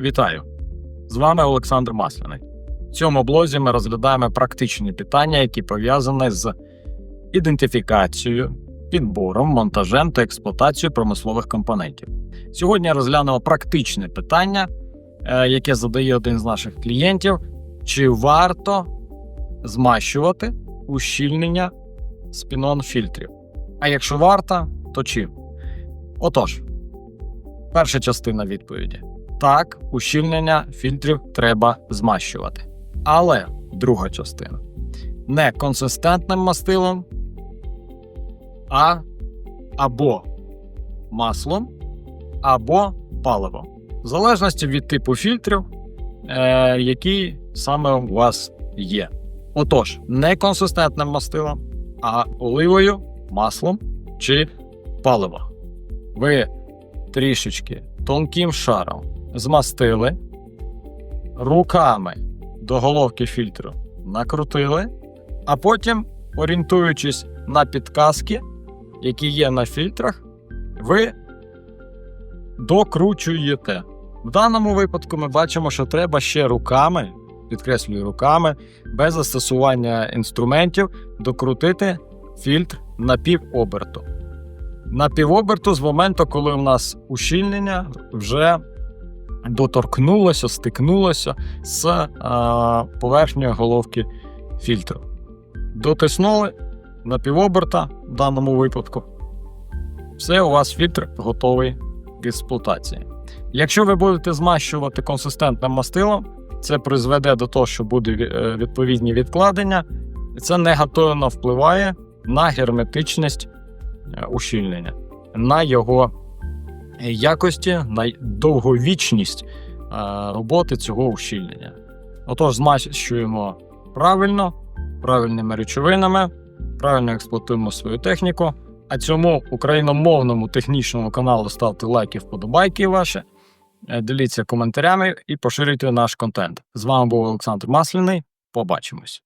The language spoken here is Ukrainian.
Вітаю! З вами Олександр Масляний. В цьому блозі ми розглядаємо практичні питання, які пов'язані з ідентифікацією, підбором, монтажем та експлуатацією промислових компонентів. Сьогодні розглянемо практичне питання, е, яке задає один з наших клієнтів: чи варто змащувати ущільнення спінон фільтрів? А якщо варто, то чим? Отож, перша частина відповіді. Так, ущільнення фільтрів треба змащувати. Але друга частина не консистентним мастилом, а або маслом, або паливом. В залежності від типу фільтрів, е, які саме у вас є. Отож, не консистентним мастилом, а оливою, маслом чи паливом. Ви трішечки тонким шаром змастили, руками до головки фільтру накрутили, а потім, орієнтуючись на підказки, які є на фільтрах, ви докручуєте. В даному випадку ми бачимо, що треба ще руками, підкреслюю руками, без застосування інструментів, докрутити фільтр на півоберту. На півоберту з моменту, коли у нас ущільнення вже доторкнулося, стикнулося з а, поверхнею головки фільтру. Дотиснули на півоберта в даному випадку. Все, у вас фільтр готовий к експлуатації. Якщо ви будете змащувати консистентним мастилом, це призведе до того, що буде е, відповідні відкладення, і це негативно впливає на герметичність е, ущільнення, на його якості, на довговічність е, роботи цього ущільнення. Отож, змащуємо правильно, правильними речовинами, правильно експлуатуємо свою техніку. А цьому україномовному технічному каналу ставте лайки, вподобайки ваші, е, діліться коментарями і поширюйте наш контент. З вами був Олександр Масляний. Побачимось.